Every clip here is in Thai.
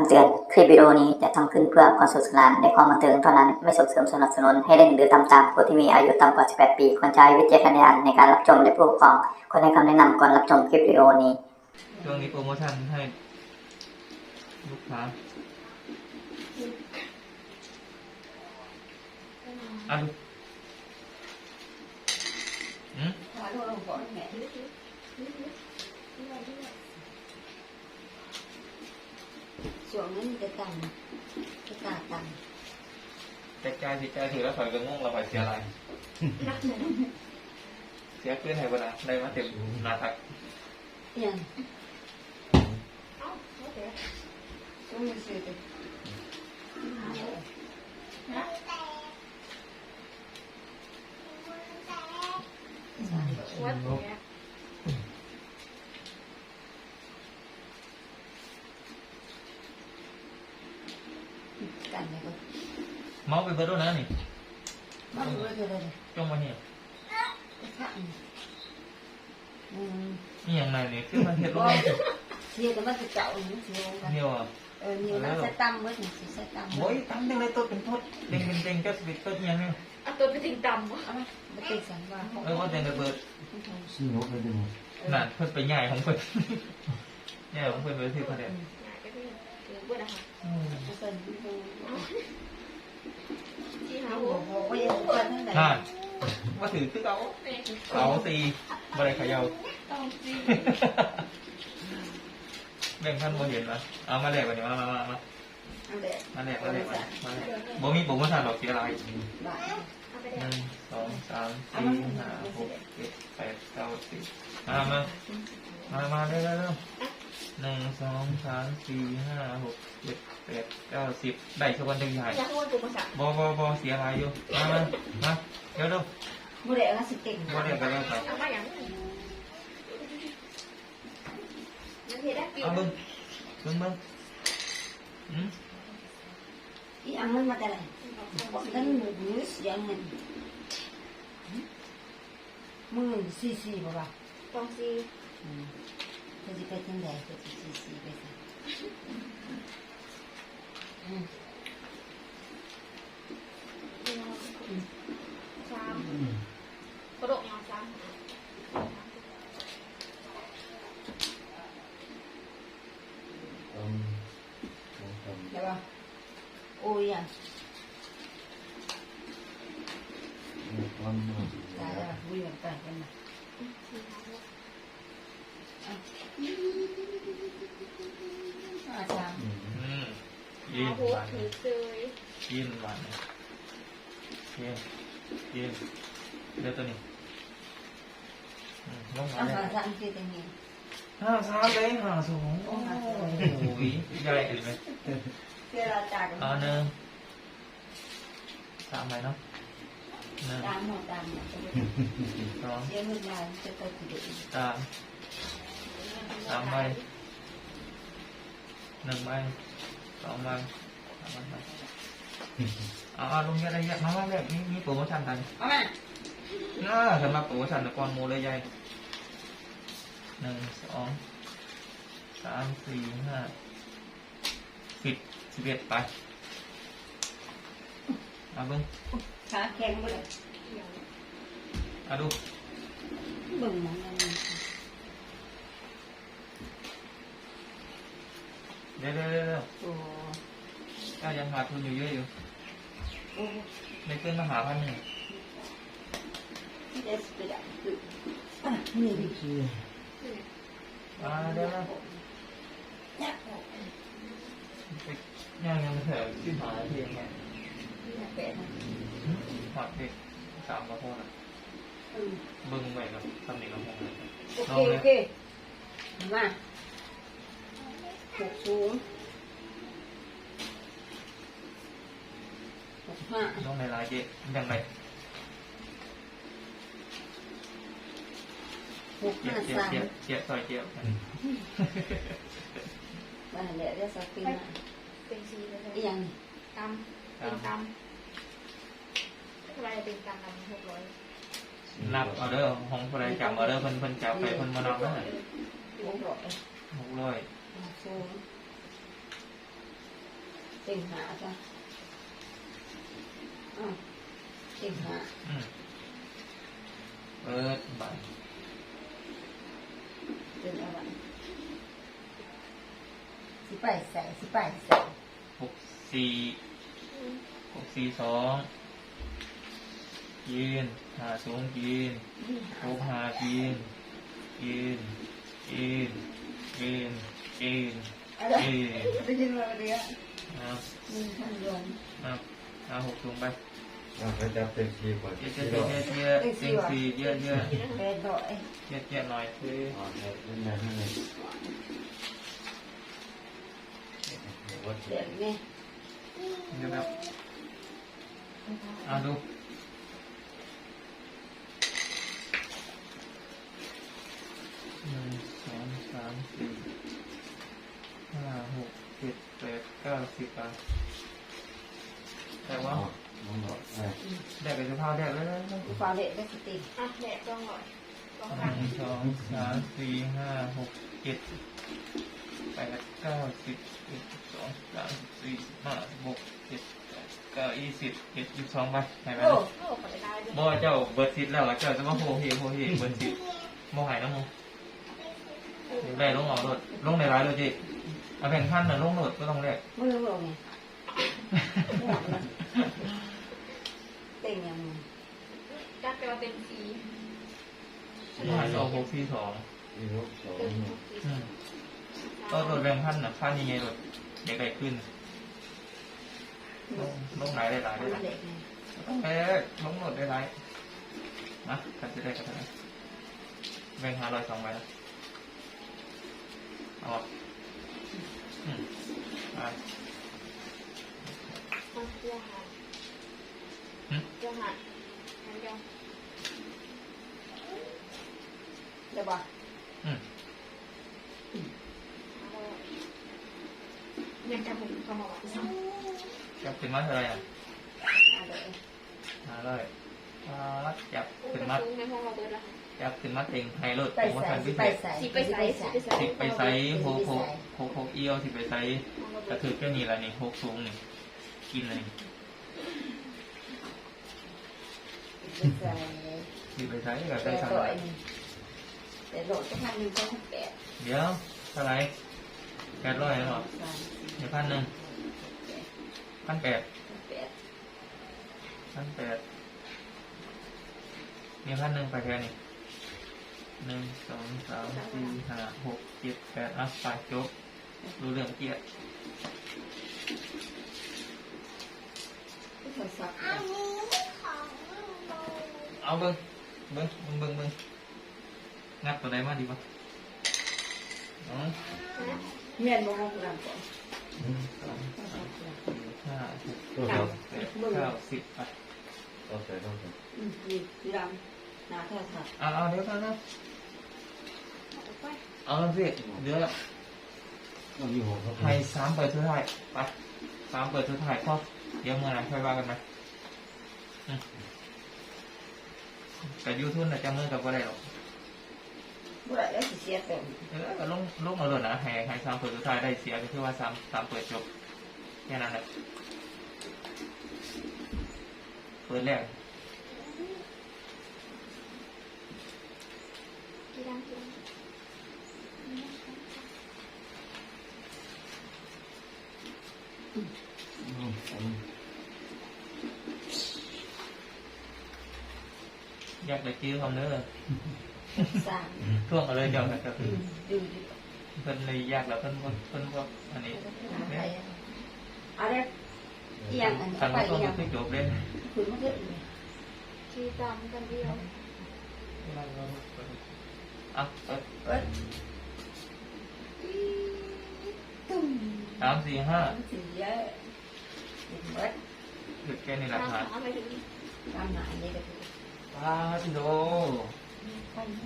ำเตือน คลิปวิดีโอนี้จะทำขึ้นเพื่อความสนุขสนานในความบันเทิงเท่านั้น ไม่ส่งเสริมสนับสนุนให้เล่นหรือตามตามผู้ที่มีอายุต่ำกว่า 18 ปีควรใช้วิจารณญาณในการรับชมและผู้ปกครองควรให้คำแนะนำก่อนรับชมคลิปวิดีโอนี้ ช่วงนี้โปรโมชั่นให้ลูกค้าอะดูอืม ส่วนนั้นจะต่ำจะตาต่แต่ใจสิใจถือแล้วถอยก็งงเราถอยเสียอะไร เสียขึ้นไหนบ้างนะได้มาเต็มหนาทักำยังต้องมีสื่อไปกันเลยก็เมาส์ไปเบิร์ดด้วยนะนี่มาดูเลยเลยจ้องมาเนี่ยข้างอืมนี่อย่างไรนี่คือมันเห็ดลงเสียแต่มันจะเก่าหนึ่งเสียกันเนี่ย วอะเออนี่มันจะตั้มเมื่อถึงจะตั้มโอ้ยตั้งยังไงตัวเป็นทดเด้งเป็นเด้งก็สวิตก็เฮียเนี่ยเอาตัวไปถึงต่ำวะเอาไหมไม่ติดสันว่า เออว่าเด้งระเบิดซื้อนกไปดูนั่นเพิ่นไปใหญ่ของเพิ่นใหญ่ของเพิ่นไปที่ประเด็นหายไปที่ถึงเพื่อนนะคะอืมเป็นที่หาเอาหัหัววหัวก็ยังเป็นทั้งไหนนั่นว่าถือคือเขาเขาตีบริขยาต้องซีแบ่งท่านโมเห็นนะเอามาแลกกันเดี๋ยวมามามามาอันเด็ดมาแลกมาแลกมามาแลกบ่มีผมมาสั่งดอกเสียอะไรบ้าเอาไปหได้นึ่งสองสามสี่ห้าหกเจ็ดแปดเก้าสิบมามามามาเร็วเร็วเร็ว หนึ่งสองสามสี่ห้าหกเจ็ดแปดเก้าสิบได้สักวันหนึ่งใหญ่อยากให้วันกูมาสั่งบ่บ่บ่เสียอะไรอยู่มามามาเดี๋ยวดูบุเรก็สิเก่งบ่ได้กันแล้วไปเอามาอย่างนี้นั่นเห็นได้ปิวเอาเบิ้งเบิ้งเบิ้งอืมอีอังมันมาแต่ไหนนั่นหมูหมูเสียงเงินมือสี่สี่บ่บ่ต้องซีจะจะไปทางไหนจะสี่สี่ไปสิอืมสามกระโดดยาวสาม ตำตำ ใช่ป่ะโอ้ยอะ ตำ ตายแล้ววิ่งกันกันนะ สี่หาหก อาจารย์ อืมยิ หาน หก หวาน ถือเจยยินหวานยินยินเดี๋ยวตัวนี้ลงมาอาเลยจารย์คือตรงนี้ห้าสามเลยห้าสองโอ้ยใหญ่เห็นไหมเพื่อเราจากกันเอาหนึ่งสามใบเนาะหนึ่งตามหมดตามหมดสองเสียเงินมาจะไปถึงสามสามใบหนึ่งใบสองใบสามใบ เอาเอาลงเยอะเลยเยอะมาว่าแบบนี้มีโปรโมชั่นกันเอามาน่าสำหรับโปรโมชั่นตะกอนโมเลยใหญ่หนึ่งสองสามสี่ห้าสิบสิบเอ็ดไปเอาเบิ้งขาแข็งหมดเลยเอาดูบึ้งมองมันเดี๋ยวเดี๋ยวเดี๋ยว เดี๋ยวโอ้เจ้ายังหาทุนอยู่เยอะอยู่โอ้ไม่เกินมาหาพันหนึ่งเดสไปดับคือนี่ดิซื้ออ่าเดี๋ยวนะเนี่ยยังยังไม่เถอะที่หาเพียงไงเป็ดนะหอดเด็กสามกระโปงอะมเบิ้งใหม่กับตำหนิกระโปงเลยโอเคโอเคมาหกสูงหกห้า ต้องในลายเจ๊ยังไงหกเจี๊ยห้าบเจี๊ยบสามเจี๊ยบเจี๊ยบซอยเจี๊ยบบ้านเดี๋ยวจะสักปีหน้าเป็นซีเลยอีหยังนี่ตำเป็นตำอะไรเป็นตำตำหกร้อยนับเอาเด้อห้องคนใดจำเอาเด้อเพิ่นเพิ่นจับไปเพิ่นมานับได้หกร้อยหกร้อย หกสูงเต็งหาจ้ะ อ่าเต็งหาอืมเปิดบัตรเต็งอะไรสิไปใส่สิไปใส่หกสี่หกสี่สองยืนหาสูงยืนหกหายืนยืนยืนยืนยืนอะไรยืนได้ยินว่าเรียกเอามีท่านยมเอาเอาหกสูงไป เราไปจับเต็มทีก่อนเยอะเยอะเยอะเยอะเยอะเต็งสี่เยอะเยอะแปดร้อยเยอะเยอะหน่อยคืออ๋อเล่นแม่ให้เลยวัดเดี๋ยวนี้เดี๋ยวแบบเอาดูหนึ่งสองสามสี่ห้าหกเจ็ดแปดเก้าสิบอะแต่ว่า น้องบอกไอ้แดกกับเสื้อผ้าแดกเลยเลยเลยฟาเละได้สติอะแดดต้องหน่อยต้องหหันนึ่งสองสามสี่ห้าหกเจ็ดแปดเก้าสิบเอ็ดสิบสองสามสี่ห้าหกเจ็ดแปดเก้ายี่สิบเจ็ดสิบสองไปไหนไปโอ้โอ้ขอได้ด้วยบ่เจ้าเบิร์ดซิดแล้วเจ้าจะมาโฮเฮโฮเฮเบิร์ดซิดบ่หายน้ำมูได้ลงเอาโหลดลงในร้ายเลยจิเอาแผ่นพันน่ะลงโหลดก็ต้องแลกมือลงไง ต็งยังจัดไปว่าเต็มสีหายสองหกสี่สองที่รถสองเต็มเนี่ยสีอืมก็โหลดแบ่งพันน่ะพันยังไงโหลดเด็กได้ขึ้นลงลงไหนได้หลายได้หลายเด็กไงเอ๊ะลงโหลดได้หลายนะกันจะได้กันเท่าไหร่แบ่งห้าร้อยสองใบแล้วเอาอืมอ่ามันเพื่อหัน หึเพื่อหันหันเดียวเดี๋ยวบอกอืมยังจะผมขมยซ้จับขึ้นมาเท่าไรอะอาเดี๋ยวห้าร้อยอ่าจับำขึ้นเป็นมาซุ้มในห้องเราเบิดละจับขึ้นมาเต็งไฮโลดไปผมว่าใส่ทันพิไปเศษใส่สีไปใส่สีไปใส่สิบไปไซส์โฮโฮโฮโฮเอียวสิบไปไซส์กระถือแค่นี้ละนี่หกสูงนี่กินเลยใส่ หนึ่งก็พันแปดเดี๋ยวเท่าไหรแปดร้อยแล้วหรอสามเดี๋ยวพันหนึ่งพันแปดแปดพันแปดมีพันหนึ่งไปแค่นี้หนึ่งสองสามสี่ห้าหกเจ็ดแปดอะไปจบรู้เรื่องเกียรติที่ เขาสักเอาเบิ้งเบิ้งเบิ้งเบิ้งเบิ้งงัดตัวใดมาดีวะอ๋อเมียนมองกลางก่อนหนึ่งสองสามสี่ห้าหกตัวครับเจ็ดเก้าสิบอะต้องใส่ต้องใส่อืมนี่สีดำหนาเท่าสัตว์เอาเอาเดี๋ยวกันนะไปเอาแล้วสิเดี๋ยวต้องยี่ห้อครับให้สามเปิดสุดท้ายไปสามเปิดสุดท้ายพอเดี๋ยวเมื่อไหร่ค่อยว่ากันไหม อืมแต่ยูทูบน่ะจะมือกับอะไรหรอกบุไรแล้วสิเสียเต็มเออก็ลงลงเอาเลยนะให้ให้สามเปิดสุดท้ายได้เสียก็คือว่าสามสามเปิดจบแค่นั้นแหละเปิดแรกที่ดังที่ดัง อยากได้ชื่อคำเนื้อสามท่วงอาเลยเดี๋ยวนะครับอืมดูดิเพิ่นเลยยากแล้วเพิ่นบ่เพิ่นบ่อันนี้อะไรเอียงอันนี้ทางไปเราต้องเอียงไม่จบเลยคุณมันก็อีกที่ดำกันเดียวอะเปิดเอ้ยตุ้มสามสี่ห้าสี่เยอะเห็นไหยุดแค่นี้หลักฐานเอาไปถึงตามหนาอันนี้ก็ ปาสิโดไปนะ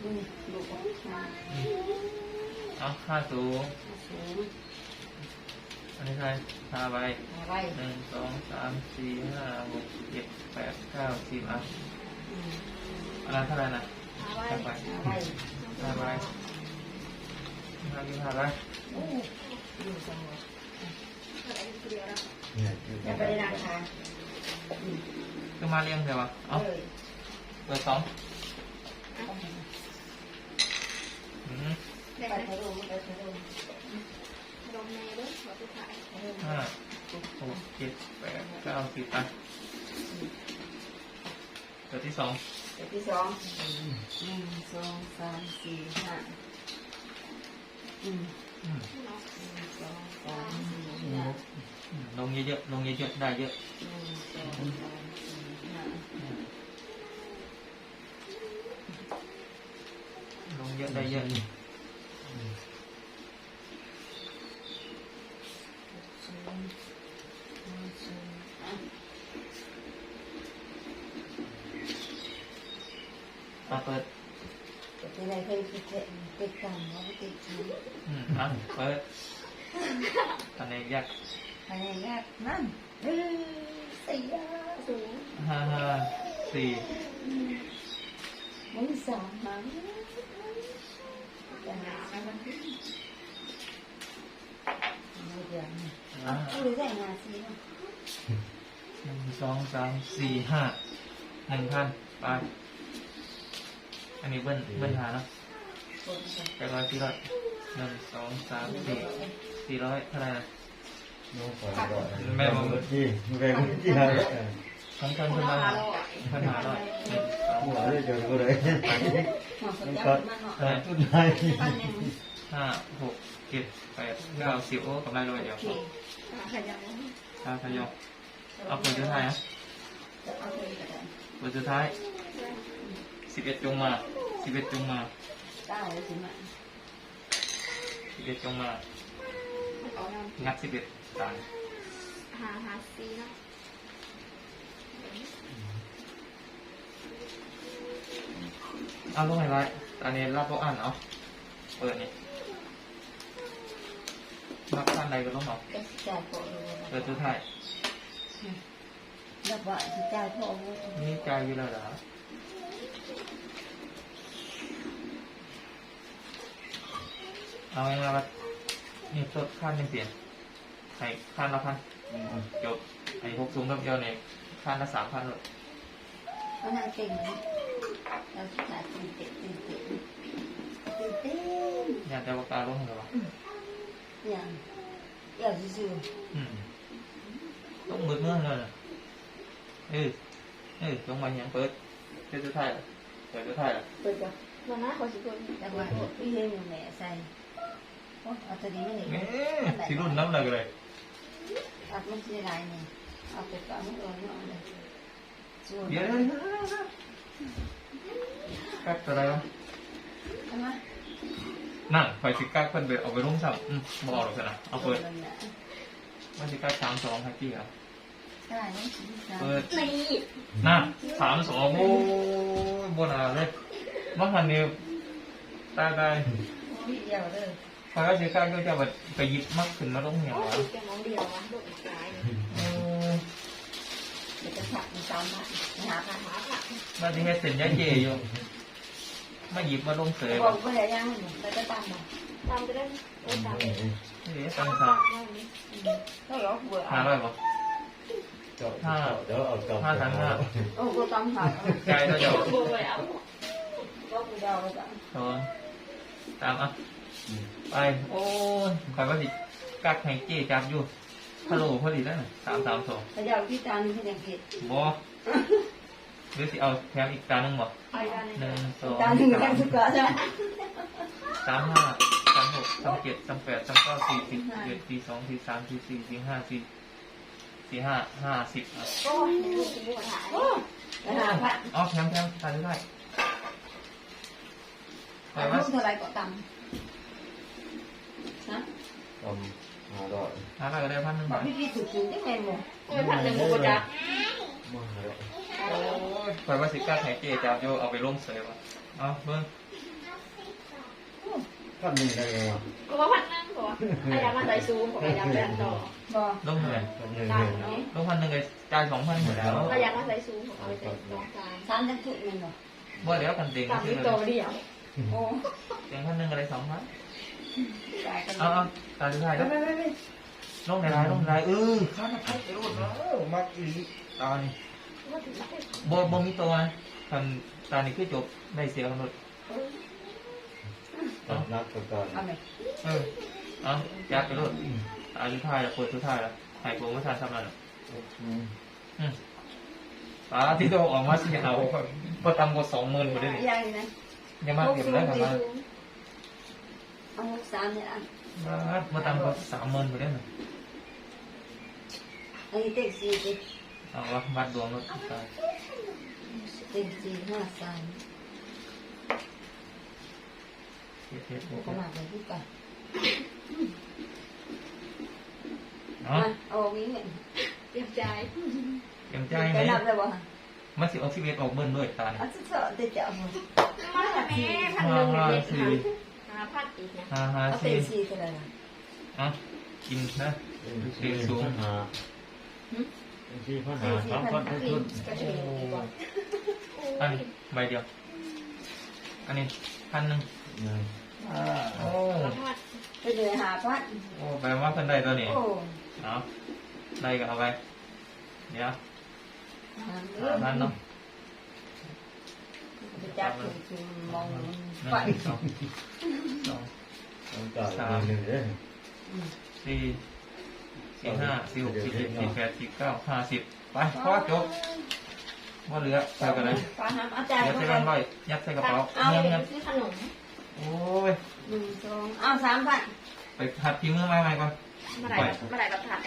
ดูนี่ดูก่อนมาเอาห้าสูงสูงอันนี้ใครห้าใบอะไรหนึ่งสองสามสี่ห้าหกเจ็ดแปดเก้าสิบอะอืมอันนั้นเท่าไหร่นะหาไว้ห้าใบอะไรห้าใบห้าสิบห้าใบโอ้หอยู่สองหมดเท่าไหร่ทีเดียวแล้วเนี่ยคือ อย่าไปได้ราคาก็มาเรียงเดี๋ยววะเอเอาอเปิดสองอืมได้ไปไหมทะลุไปทะลุลงในด้วยขอสุดท้ายทะลุห้าหกเจ็ดแปดเก้าสิบไปตัวที่สองเดี๋ยวที่สองหนึ่งสองสามสี่ห้าอืมอืมเนาะหนึ่งสองสามสี่ห้าอืมลงเยอะๆลงเยอะๆได้เยอะ ลงเยอะได้เยอะ ศูนย์ห้าศูนย์อะ มาเปิด จะไปไหนเคยคิดเถอะติดกันว่าติดชั้น อืมอะเปิดคะแนนยาก อะไรเงี้ยนั่นเออสี่อะสูงห้าห้าสี่มึงสามมั้งแต่หาไม่ได้ไม่เดือนอะหรือได้งานสิเนาะหนึ่งสองสามสี่ห้าหนึ่งพันไปอันนี้เบิ้ลเบิ้ลหาเนาะคนจะแปดร้อยสี่ร้อยหนึ่งสองสามสี่สี่ร้อยเท่าไหร่นะ แม่บอกเมื่อกี้แม่เมื่อกี้อะทั้งคนคเพิ่นนละมาห้าร้อยเพิ่นหาร้อยหนึ่งสองหัวได้เจอก็เลยมันเนาะแต่สุดท้ายปันหนึ่งห้าหกเจ็ดแปดเก้าสิบโอ้กำไรร้อยเดียวโอเคขยันถ้าพยองเอาเปิดสุดท้ายนะจะเอาไปก็ได้เปิดสุดท้ายสิบเอ็ดจงมาสิบเอ็ดจงมาสิบเอ็ดจงมางัดสิบเอ็ด ตายำหาหาซีเนาะเอาลงไหนไว้อันนี้รับพวกอ่านเอาเปิดนี่รับท่านใดก็ต้องเอาก็จ่ายพอเลยเปิดสุดท้ายแล้วว่าสิจ่ายพอเลยนี่ใจอยู่แล้วเหรอเอาง่ายๆว่านี่สดค่าหนึ่งเปลี่ยน ให้ค่าละพันจบไอ้หกสูงกับเดียวเนี่ยค่าละสามพันเลยเขานั่งเก่งนะเราสิจ่ายตื่นเต้นตื่นเต้นตื่นเต้นอยากจะประกาศลงเหรอวะอย่างอย่างซื่ออืมต้องมืดเมื่อเลยน่ะเออเออลงมาอย่างเปิดเปิดสุดท้ายเหรอเปิดสุดท้ายเหรอๆเปิดจ้ะวันนั้นขอสิบคนแต่ว่าพี่เลี้ยงอยู่แม่ใส่โอ้เอาตัวนี้มาหนิเอ๊ะสีรุ่นน้ำเลยเลย อัดไมันสิไรนี่เอาไปก่อนมันเออเนาะเลยส่วนเดี๋ยวเดี๋ยวเดี๋ยวอะไรวะใช่ไมนั่นไฟสิก้าเพิ่นเบิดเอาไปรุ่งสับอืมบอกหรอกนะเอาเปิดได้มันสิก้าสามสองแฮปปี้ครับได้ไหมสิจ้าเปิดนี่น่ะสามสองโอ้ยบนอะไรเลยว่าหันนี่ตายตายเดียวเลย พอสิก้าก็จะแบบไปหยิบมักขึ้นมาลงอย่างโอ้วะยแกมองเดียววะโดดอีกสายโอ้ยเดี๋ยวจะถักมีสามบาทหาพันหาผักมาที่เฮ็ดเส้นยาเจอยู่มาหยิบมาลงเสยบอวะกว่าอะไรยังเราจะตามมาตามจะได้โอ้ตามนี่ตั้ตางมสาตามมนั่นนี่ก็หลอกเบื่อหาอะไรบ่เจ้าเดี๋ยวเอากลับห้าพันห้าโอ้ก็ต้องหาใจเราจะโบยเอาก็กูเดาจ้ะสองตามอะ ไป โอ้ยคอยว่าสิกักให้เจจับอยู่ฮัลโหลพอดีแล้วน่ะสามสามสองแต่เดาที่จานนี้เขายังเก็บบอหรือสิเอาแถมอีกจานหนึงบ่ไปกันเลยหนึ่งสองจานหนึ่งแค่สุดก็ใช่ไหมสามห้าสามหกสามเจ็ดสามแปดสามเก้าสี่สิบเอ็ดสี่สองสี่สามสี่สี่สี่ห้าสี่สี่ห้าห้าสิบอะโอ้ยลูกกินบัวถ่ายแล้วหาพันเอาแถมแถมทานได้ไปแต่ว่าว่าเท่าไรก็ตำ นะทำหาดอกหาอะไรก็ได้พันหนึ่งบอกบาทพี่พี่ถูกจริงได้ไงหมดโอ้ยผัดหนึ่งบัวจ้ะมาหาดอกโอ้ยคอยว่าสิกักให้เจจับอยู่เอาไปลงเสยวะเอาเบิ่งท่านนี่ได้ไงวะก็ว่าผัดนั่งก่อนพยายามมาใส่ซูมพยายามเล่นต่อบอกลงเท่าไหร่ท่านนี่ตาได้มนี้ลงพันหนึ่งเลยจ่ายสองพันหมดแล้วพยายามมาใส่ซูมของเอาไปใส่ตรงกลางสามจะถูกเงินหรอบ่แล้วกันเต็งตามคือที่อะไรโตเดียวโอ้เต็งพันหนึ่งอะไรสองพันได้กัน เอาเอาตาสุดท้ายแล้วลงในลายลงในลายเออข้ามาพักไปรถแล้วมักอีตานี่ว่าถึงได้บ่บ่มีตัวนะคันตานี่คือจบได้เสียกันหมดตัดนักก่อนเอาไหมเออเอาจัดไปรถตาสุดท้ายแล้วเปิดสุดท้ายแล้วหายโปรโมชั่นทำอะไรตาที่โตออกมาสิเอาพอตำกว่าสองหมื่นหมดเลยยังนะยังมาเก็บได้กันมา เอาหกสามเนี่ยอะมาตำกว่าสามหมื่นหมดเลยอันนี้เต็กสี่เต็กเอาวะมัดดวงรถตายเต็กสี่ห้าสามเทียบเทียบขนาดไหนที่กันเนาะมาเอางี้เนี่ยเตรียมใจเตรียมใจไปไหมนับเลยบ่มันสิออกสิเวตออกเบิ้ลด้วยตาอะสุดสอดจะจับมันมาแม่พันหนึ่งเด็ดหา พัดอีกนะฮ่าฮ่าเอาสี่เต็กสี่เท่าไหร่ล่ะอะกินนะสี่สูงหาสี่พันหาสามพันทุนกระเทียมดีกว่าอันนี้ใบเดียว อันนี้พันหนึ่งหนึ่งโอ้พัดไปเลยหาพัดโอ้แปลว่าเพิ่นได้ตัวนี้โอ้เอาได้ก็เอาไปเดี๋ยวหาหาพันเนาะ จับถึงถึงมองหนึ่งไปสองสองต้องจ่ายหนึ่งเด้อสี่สี่ห้าสี่หกสี่เจ็ดสี่แปดสี่เก้าห้าสิบไปพอจบว่าเหลือใส่กันเลยปลาหามอาจารย์ยัดใส่กันร้อยยัดใส่กระเป๋าเอาไปซื้อขนมโอ้ยหนึ่งสองเอาสามพันไปหัดพิมพ์เมื่อใหม่ๆก่อนเมื่อไหร่เมื่อไหร่เราถ่าย